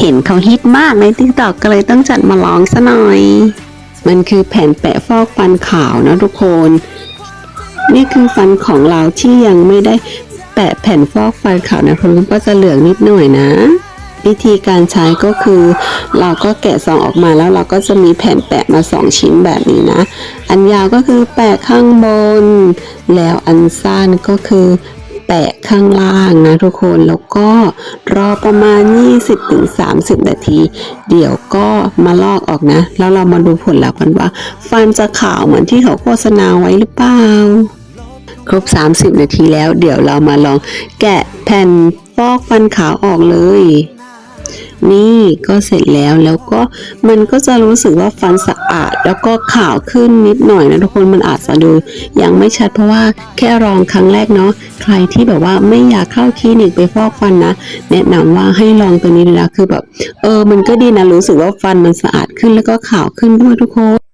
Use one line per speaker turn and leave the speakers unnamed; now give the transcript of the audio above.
เห็นเขาฮิตมากในติ๊กตอกก็เลยต้องจัดมาลองซะหน่อย มันคือแผ่นแปะฟอกฟันขาวนะทุกคน นี่คือฟันของเราที่ยังไม่ได้แปะแผ่นฟอกฟันขาวนะเพราะมันก็จะเหลืองนิดหน่อยนะวิธีการใช้ก็คือเราก็แกะซองออกมาแล้วเราก็จะมีแผ่นแปะมาสองชิ้นแบบนี้นะ อันยาวก็คือแปะข้างบน แล้วอันสั้นก็คือแปะข้างล่าง ทุกคนแล้วก็รอประมาณ 20-30 นาที เดี๋ยวก็มาลอกออกนะ แล้วเรามาดูผลลัพธ์กันว่า ฟันจะขาวเหมือนที่เขาโฆษณาไว้หรือเปล่า ครบ 30 นาทีแล้ว เดี๋ยวเรามาลองแกะแผ่นฟอกฟันขาวออกเลย นี่ก็เสร็จแล้วแล้วก็มันก็จะรู้สึกว่าฟันสะอาด แล้วก็ขาวขึ้นนิดหน่อยนะทุกคนมันอาจจะดูยังไม่ชัดเพราะว่าแค่ลองครั้งแรกเนาะใครที่แบบว่าไม่อยากเข้าคลินิกไปฟอกฟันนะ แนะนำว่าให้ลองตัวนี้เลยนะคือแบบเออมันก็ดีนะรู้สึกว่าฟันมันสะอาดขึ้นแล้วก็ขาวขึ้นด้วยทุกคน